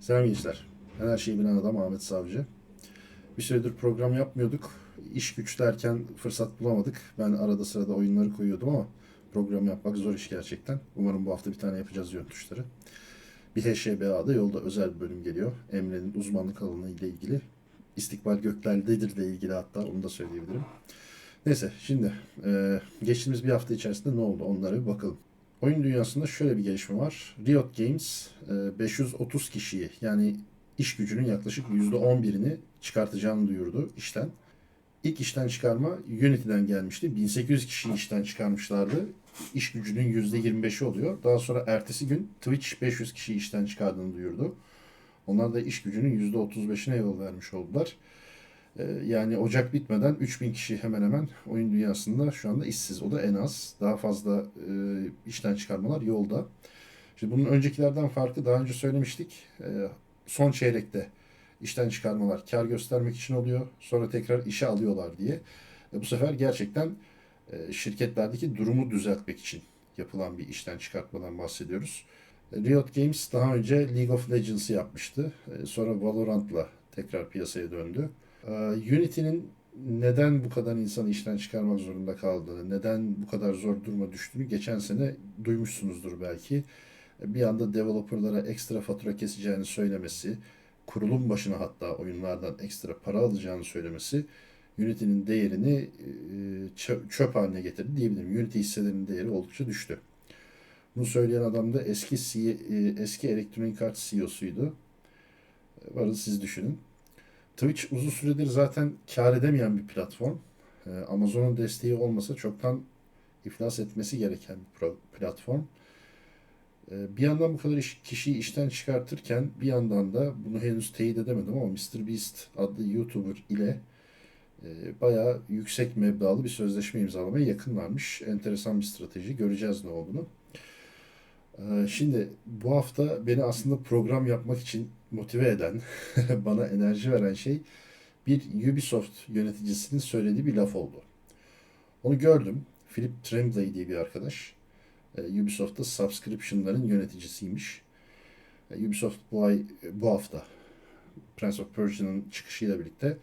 Selam gençler. Her şeyi bilen adam Ahmet Savcı. Bir süredir program yapmıyorduk. İş güç derken fırsat bulamadık. Ben arada sırada oyunları koyuyordum ama program yapmak zor iş gerçekten. Umarım bu hafta bir tane yapacağız yön tuşları. Bir HŞBA'da yolda özel bir bölüm geliyor. Emre'nin uzmanlık alanı ile ilgili. İstikbal göklerdedir ile ilgili hatta onu da söyleyebilirim. Neyse şimdi geçtiğimiz bir hafta içerisinde ne oldu onlara bir bakalım. Oyun dünyasında şöyle bir gelişme var. Riot Games e, 530 kişiyi yani iş gücünün yaklaşık %11'ini çıkartacağını duyurdu işten. İlk işten çıkarma Unity'den gelmişti. 1800 kişiyi işten çıkarmışlardı. İş gücünün %25'i oluyor. Daha sonra ertesi gün Twitch 500 kişiyi işten çıkardığını duyurdu. Onlar da iş gücünün %35'ine yol vermiş oldular. Ee, Yani Ocak bitmeden 3000 kişi hemen hemen oyun dünyasında şu anda işsiz. O da en az. Daha fazla e, işten çıkarmalar yolda. Şimdi bunun öncekilerden farkı daha önce söylemiştik. E, son çeyrekte işten çıkarmalar kar göstermek için oluyor. Sonra tekrar işe alıyorlar diye. E, bu sefer gerçekten e, şirketlerdeki durumu düzeltmek için yapılan bir işten çıkartmadan bahsediyoruz. E, Riot Games daha önce League of Legends'ı yapmıştı. E, Sonra Valorant'la tekrar piyasaya döndü. Ee, Unity'nin neden bu kadar insanı işten çıkarmak zorunda kaldığını, neden bu kadar zor duruma düştüğünü geçen sene duymuşsunuzdur belki. Bir anda developerlara ekstra fatura keseceğini söylemesi, kurulum başına hatta oyunlardan ekstra para alacağını söylemesi Unity'nin değerini e, çö- çöp haline getirdi diyebilirim. Unity hisselerinin değeri oldukça düştü. Bunu söyleyen adam da eski e, eski Electronic Arts CEO'suydu. Varın siz düşünün. Twitch uzun süredir zaten kar edemeyen bir platform. Ee, Amazon'un desteği olmasa çoktan iflas etmesi gereken bir platform. Ee, bir yandan bu kadar iş- kişiyi işten çıkartırken bir yandan da bunu henüz teyit edemedim ama MrBeast adlı YouTuber ile e, bayağı yüksek meblağlı bir sözleşme imzalamaya yakınlarmış. Enteresan bir strateji. Göreceğiz ne olduğunu. Ee, Şimdi bu hafta beni aslında program yapmak için motive eden, bana enerji veren şey bir Ubisoft yöneticisinin söylediği bir laf oldu. Onu gördüm. Philip Tremblay diye bir arkadaş. Ee, Ubisoft'ta subscription'ların yöneticisiymiş. Ee, Ubisoft bu ay, bu hafta Prince of Persia'nın çıkışıyla birlikte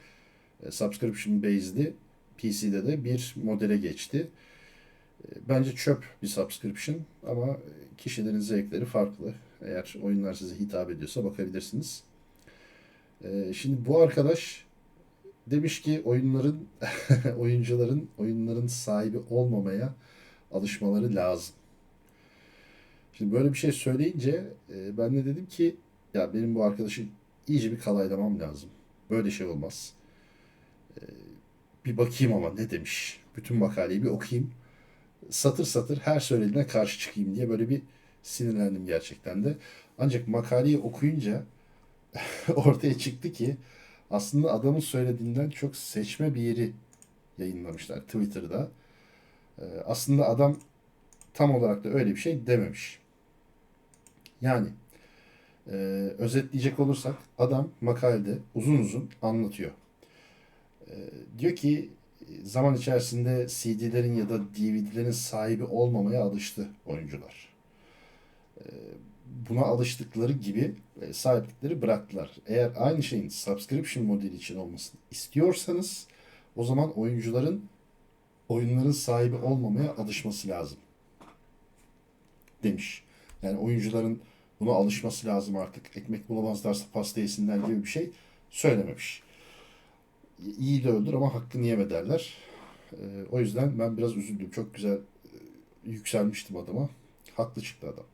e, subscription based'i PC'de de bir modele geçti. E, Bence çöp bir subscription ama kişilerin zevkleri farklı. Eğer oyunlar size hitap ediyorsa bakabilirsiniz. E, Şimdi bu arkadaş demiş ki oyunların oyuncuların oyunların sahibi olmamaya alışmaları lazım. Şimdi böyle bir şey söyleyince e, ben de dedim ki ya benim bu arkadaşı iyice bir kalaylamam lazım. Böyle şey olmaz. E, Bir bakayım ama ne demiş. Bütün makaleyi bir okuyayım satır satır her söylediğine karşı çıkayım diye böyle bir sinirlendim gerçekten de. Ancak makaleyi okuyunca ortaya çıktı ki aslında adamın söylediğinden çok seçme bir yeri yayınlamışlar Twitter'da. Ee, Aslında adam tam olarak da öyle bir şey dememiş. Yani e, özetleyecek olursak adam makalede uzun uzun anlatıyor. Ee, diyor ki zaman içerisinde CD'lerin ya da DVD'lerin sahibi olmamaya alıştı oyuncular. Buna alıştıkları gibi e, sahiplikleri bıraktılar. Eğer aynı şeyin subscription modeli için olmasını istiyorsanız o zaman oyuncuların oyunların sahibi olmamaya alışması lazım demiş. Yani oyuncuların buna alışması lazım artık. Ekmek bulamazlarsa pasta yesinler gibi bir şey söylememiş iyi de öldür ama hakkını yeme derler. Ee, o yüzden ben biraz üzüldüm. Çok güzel e, yükselmiştim adama. Haklı çıktı adam.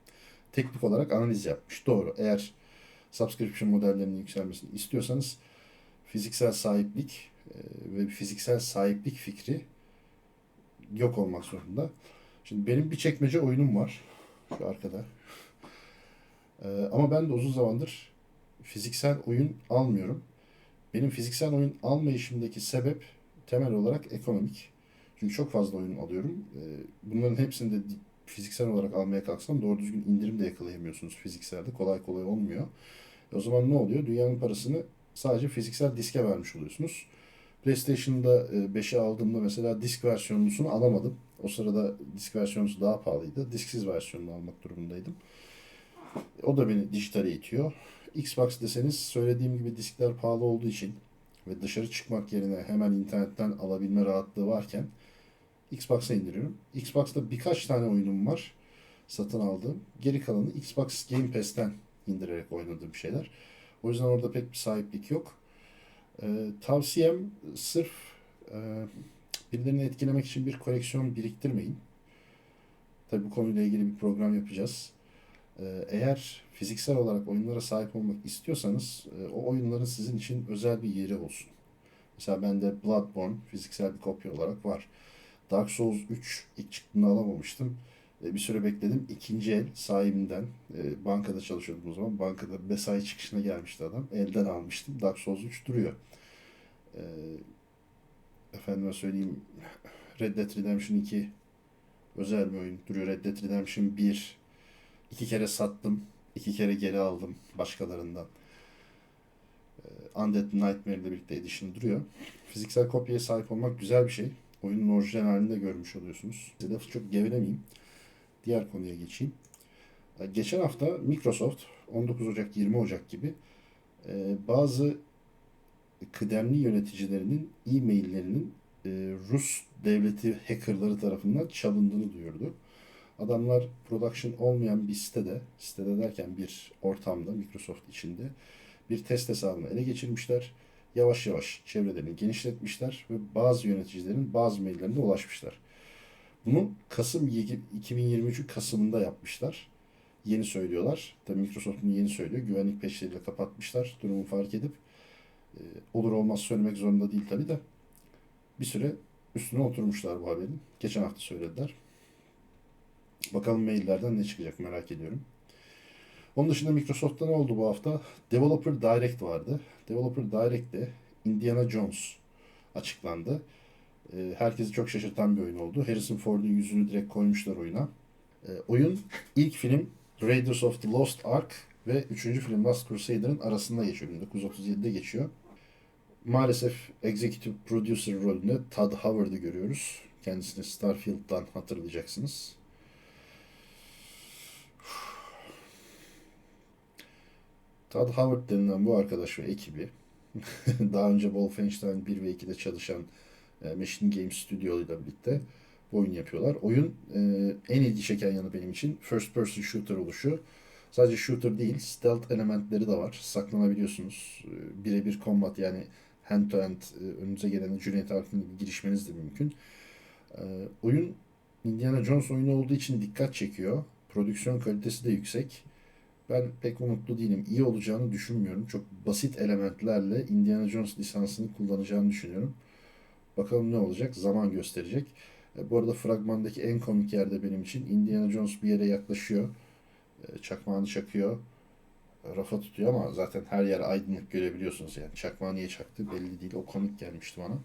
Teknik olarak analiz yapmış. Doğru. Eğer subscription modellerinin yükselmesini istiyorsanız fiziksel sahiplik e, ve fiziksel sahiplik fikri yok olmak zorunda. Şimdi benim bir çekmece oyunum var. Şu arkada. Ee, ama ben de uzun zamandır fiziksel oyun almıyorum. Benim fiziksel oyun almayışımdaki sebep temel olarak ekonomik. Çünkü çok fazla oyun alıyorum. Ee, Bunların hepsini de di- fiziksel olarak almaya kalksam doğru düzgün indirim de yakalayamıyorsunuz fizikselde. Kolay kolay olmuyor. E o zaman ne oluyor? Dünyanın parasını sadece fiziksel diske vermiş oluyorsunuz. PlayStation'da e, 5'i aldığımda mesela disk versiyonlusunu alamadım. O sırada disk versiyonusu daha pahalıydı. Disksiz versiyonunu almak durumundaydım. O da beni dijitale itiyor. Xbox deseniz söylediğim gibi diskler pahalı olduğu için ve dışarı çıkmak yerine hemen internetten alabilme rahatlığı varken Xbox'a indiriyorum. Xbox'ta birkaç tane oyunum var satın aldığım. Geri kalanı Xbox Game Pass'ten indirerek oynadığım şeyler. O yüzden orada pek bir sahiplik yok. Ee, tavsiyem sırf e, birilerini etkilemek için bir koleksiyon biriktirmeyin. Tabii bu konuyla ilgili bir program yapacağız. Ee, eğer fiziksel olarak oyunlara sahip olmak istiyorsanız e, o oyunların sizin için özel bir yeri olsun. Mesela bende Bloodborne fiziksel bir kopya olarak var. Dark Souls 3 ilk çıktığında alamamıştım. E, Bir süre bekledim. İkinci el sahibinden, e, bankada çalışıyordum o zaman. Bankada mesai çıkışına gelmişti adam. Elden almıştım. Dark Souls 3 duruyor. E, Efendime söyleyeyim Red Dead Redemption 2 özel bir oyun duruyor. Red Dead Redemption 1 iki kere sattım. iki kere geri aldım başkalarından. E, Undead Nightmare ile birlikte edition duruyor. Fiziksel kopyaya sahip olmak güzel bir şey. Oyunun orijinal halini de görmüş oluyorsunuz. Size lafı çok gevelemeyeyim. Diğer konuya geçeyim. E, Geçen hafta Microsoft 19 Ocak 20 Ocak gibi e, bazı kıdemli yöneticilerinin e-maillerinin e, Rus devleti hackerları tarafından çalındığını duyurdu. Adamlar production olmayan bir sitede, sitede derken bir ortamda Microsoft içinde bir test hesabını ele geçirmişler. Yavaş yavaş çevrelerini genişletmişler ve bazı yöneticilerin bazı maillerine ulaşmışlar. Bunu Kasım 2023'ün Kasım'ında yapmışlar. Yeni söylüyorlar. Tabii Microsoft bunu yeni söylüyor. Güvenlik peşleriyle kapatmışlar. Durumu fark edip e, olur olmaz söylemek zorunda değil tabii de bir süre üstüne oturmuşlar bu haberin. Geçen hafta söylediler. Bakalım maillerden ne çıkacak merak ediyorum. Onun dışında Microsoft'ta ne oldu bu hafta? Developer Direct vardı. Developer Direct'te Indiana Jones açıklandı. E, Herkesi çok şaşırtan bir oyun oldu. Harrison Ford'un yüzünü direkt koymuşlar oyuna. E, Oyun ilk film Raiders of the Lost Ark ve üçüncü film Last Crusader'ın arasında geçiyor. 1937'de geçiyor. Maalesef Executive Producer rolünde Todd Howard'ı görüyoruz. Kendisini Starfield'dan hatırlayacaksınız. Todd Howard denilen bu arkadaş ve ekibi daha önce Wolfenstein 1 ve 2'de çalışan e, Machine Games Studio ile birlikte bu oyun yapıyorlar. Oyun e, en ilgi çeken yanı benim için first person shooter oluşu. Sadece shooter değil, stealth elementleri de var. Saklanabiliyorsunuz. E, Birebir combat yani hand to hand e, önünüze gelen Cüneyt Arkın girişmeniz de mümkün. E, oyun Indiana Jones oyunu olduğu için dikkat çekiyor. Prodüksiyon kalitesi de yüksek. Ben pek umutlu değilim. İyi olacağını düşünmüyorum. Çok basit elementlerle Indiana Jones lisansını kullanacağını düşünüyorum. Bakalım ne olacak? Zaman gösterecek. E, Bu arada fragmandaki en komik yerde benim için Indiana Jones bir yere yaklaşıyor. E, Çakmağını çakıyor. Rafa tutuyor ama zaten her yer aydınlık görebiliyorsunuz yani. Çakmağı niye çaktı belli değil. O komik gelmişti bana.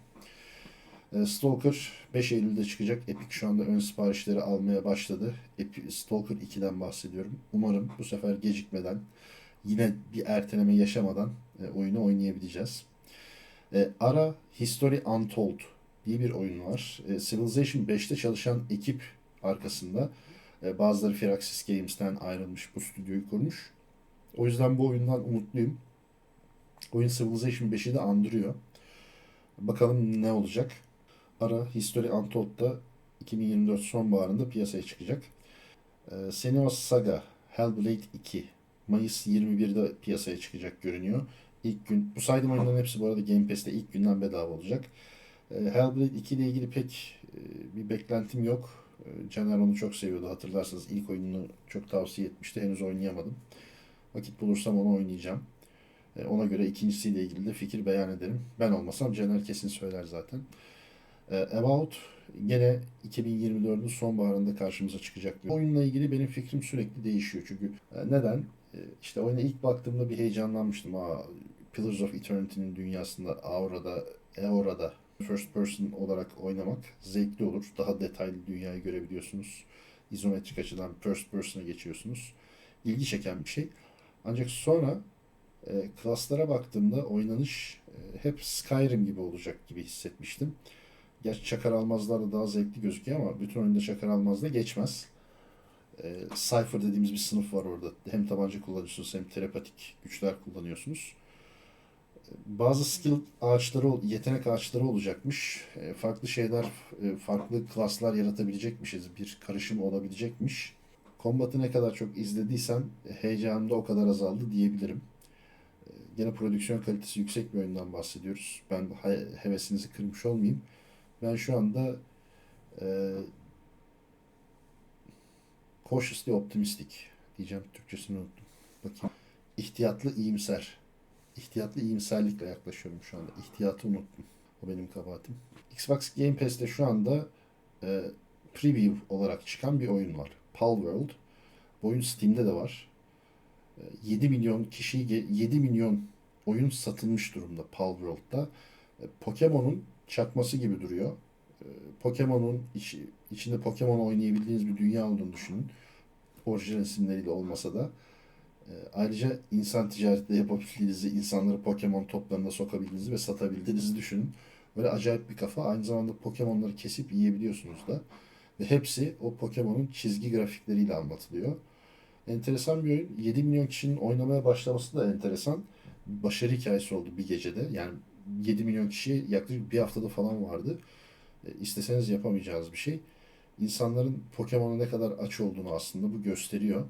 E, Stalker 5 Eylül'de çıkacak. Epic şu anda ön siparişleri almaya başladı. Epi- Stalker 2'den bahsediyorum. Umarım bu sefer gecikmeden yine bir erteleme yaşamadan e, oyunu oynayabileceğiz. E, Ara History Untold diye bir oyun var. Civilization 5'te çalışan ekip arkasında. Bazıları Firaxis Games'ten ayrılmış bu stüdyoyu kurmuş. O yüzden bu oyundan umutluyum. Oyun Civilization 5'i de andırıyor. Bakalım ne olacak. Ara History Untold da 2024 sonbaharında piyasaya çıkacak. E, Senua's Saga Hellblade 2 Mayıs 21'de piyasaya çıkacak görünüyor. İlk gün, bu saydığım oyunların hepsi bu arada Game Pass'te ilk günden bedava olacak. E, Hellblade 2 ile ilgili pek e, bir beklentim yok. E, Caner onu çok seviyordu hatırlarsanız ilk oyununu çok tavsiye etmişti. Henüz oynayamadım. Vakit bulursam onu oynayacağım. E, ona göre ikincisiyle ilgili de fikir beyan ederim. Ben olmasam Caner kesin söyler zaten. E, About gene 2024'ün sonbaharında karşımıza çıkacak bir oyunla ilgili benim fikrim sürekli değişiyor. Çünkü e, neden? E, işte oyuna ilk baktığımda bir heyecanlanmıştım. Aa, Pillars of Eternity'nin dünyasında Aura'da, Eora'da first person olarak oynamak zevkli olur. Daha detaylı dünyayı görebiliyorsunuz. İzometrik açıdan first person'a geçiyorsunuz. İlgi çeken bir şey. Ancak sonra e, klaslara baktığımda oynanış e, hep Skyrim gibi olacak gibi hissetmiştim. Gerçi Çakar Almazlar da daha zevkli gözüküyor ama bütün oyunda Çakar Almaz da geçmez. E, Cypher dediğimiz bir sınıf var orada. Hem tabanca kullanıyorsunuz hem terapatik güçler kullanıyorsunuz. E, Bazı skill ağaçları, yetenek ağaçları olacakmış. E, Farklı şeyler, e, farklı klaslar yaratabilecekmişiz. Bir karışım olabilecekmiş. Kombatı ne kadar çok izlediysem e, heyecanım da o kadar azaldı diyebilirim. Gene prodüksiyon kalitesi yüksek bir oyundan bahsediyoruz. Ben he- hevesinizi kırmış olmayayım. Ben şu anda e, cautiously optimistic diyeceğim. Türkçesini unuttum. Bakayım. İhtiyatlı iyimser. İhtiyatlı iyimserlikle yaklaşıyorum şu anda. İhtiyatı unuttum. O benim kabahatim. Xbox Game Pass'te şu anda e, preview olarak çıkan bir oyun var. Palworld. Bu oyun Steam'de de var. E, 7 milyon kişi 7 milyon oyun satılmış durumda Palworld'da. E, Pokemon'un çakması gibi duruyor. E, Pokemon'un içi, içinde Pokemon oynayabildiğiniz bir dünya olduğunu düşünün. Orijinal isimleriyle olmasa da. E, ayrıca insan ticareti yapabildiğinizi, insanları Pokemon toplarına sokabildiğinizi ve satabildiğinizi düşünün. Böyle acayip bir kafa. Aynı zamanda Pokemon'ları kesip yiyebiliyorsunuz da. Ve hepsi o Pokemon'un çizgi grafikleriyle anlatılıyor. Enteresan bir oyun. 7 milyon kişinin oynamaya başlaması da enteresan. Başarı hikayesi oldu bir gecede. Yani 7 milyon kişi yaklaşık bir haftada falan vardı. E, isteseniz yapamayacağınız bir şey. İnsanların Pokemon'a ne kadar aç olduğunu aslında bu gösteriyor.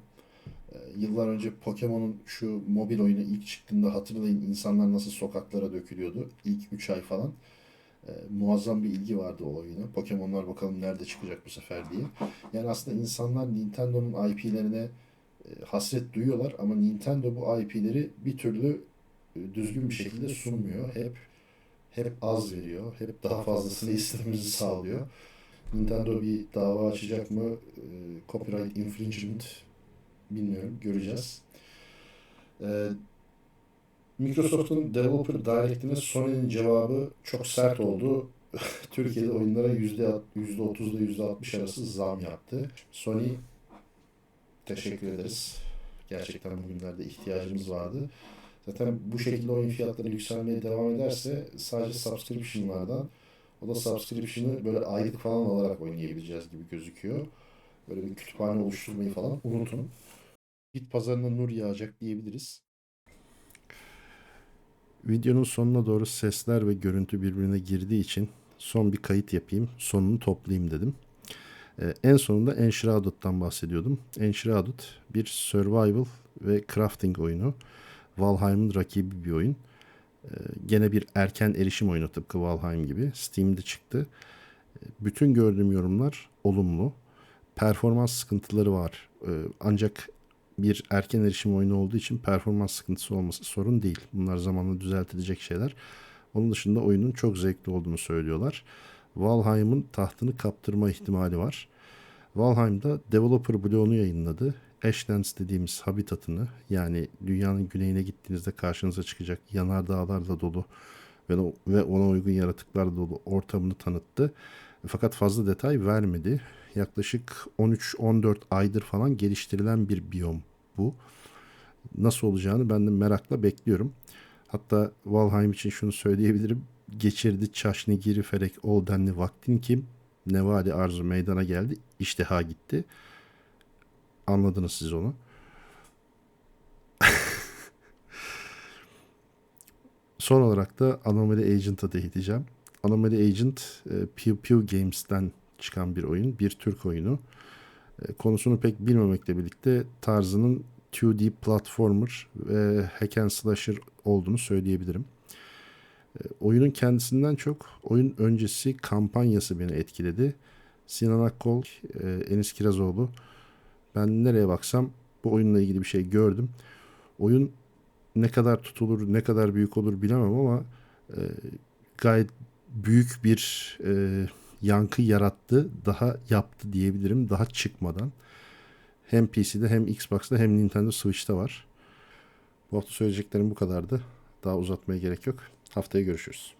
E, Yıllar önce Pokemon'un şu mobil oyunu ilk çıktığında hatırlayın insanlar nasıl sokaklara dökülüyordu. İlk 3 ay falan. E, muazzam bir ilgi vardı o oyuna. Pokemon'lar bakalım nerede çıkacak bu sefer diye. Yani aslında insanlar Nintendo'nun IP'lerine e, hasret duyuyorlar ama Nintendo bu IP'leri bir türlü düzgün bir şekilde sunmuyor. Hep hep az veriyor. Hep daha fazlasını istememizi sağlıyor. Nintendo bir dava açacak mı? E, Copyright infringement bilmiyorum. Göreceğiz. E, Microsoft'un Developer Direct'ine Sony'nin cevabı çok sert oldu. Türkiye'de oyunlara %30 ile %60 arası zam yaptı. Sony teşekkür ederiz. Gerçekten bugünlerde ihtiyacımız vardı. Zaten bu şekilde oyun fiyatları yükselmeye devam ederse sadece subscription'lardan o da subscription'ı böyle aylık falan alarak oynayabileceğiz gibi gözüküyor. Böyle bir kütüphane oluşturmayı falan unutun. Bit pazarına nur yağacak diyebiliriz. Videonun sonuna doğru sesler ve görüntü birbirine girdiği için son bir kayıt yapayım, sonunu toplayayım dedim. Ee, en sonunda Enshrouded'dan bahsediyordum. Enshrouded bir survival ve crafting oyunu. Valheim'ın rakibi bir oyun. Ee, gene bir erken erişim oyunu tıpkı Valheim gibi. Steam'de çıktı. Ee, bütün gördüğüm yorumlar olumlu. Performans sıkıntıları var. Ee, ancak bir erken erişim oyunu olduğu için performans sıkıntısı olması sorun değil. Bunlar zamanla düzeltilecek şeyler. Onun dışında oyunun çok zevkli olduğunu söylüyorlar. Valheim'ın tahtını kaptırma ihtimali var. Valheim'da developer bloğunu yayınladı. Ashlands dediğimiz habitatını yani dünyanın güneyine gittiğinizde karşınıza çıkacak yanardağlarla dolu ve, ona uygun yaratıklarla dolu ortamını tanıttı. Fakat fazla detay vermedi. Yaklaşık 13-14 aydır falan geliştirilen bir biyom bu. Nasıl olacağını ben de merakla bekliyorum. Hatta Valheim için şunu söyleyebilirim. Geçirdi çaşni giri ferek ol denli vaktin kim? Nevali arzu meydana geldi. İştiha gitti. Anladınız siz onu. Son olarak da Anomaly Agent'a değineceğim. Anomaly Agent e, Pew Pew Games'ten çıkan bir oyun. Bir Türk oyunu. E, konusunu pek bilmemekle birlikte tarzının 2D platformer ve hack and slasher olduğunu söyleyebilirim. E, oyunun kendisinden çok oyun öncesi kampanyası beni etkiledi. Sinan Akkol, Enis Kirazoğlu. Ben nereye baksam bu oyunla ilgili bir şey gördüm. Oyun ne kadar tutulur, ne kadar büyük olur bilemem ama e, gayet büyük bir e, yankı yarattı. Daha yaptı diyebilirim. Daha çıkmadan. Hem PC'de hem Xbox'ta hem Nintendo Switch'te var. Bu hafta söyleyeceklerim bu kadardı. Daha uzatmaya gerek yok. Haftaya görüşürüz.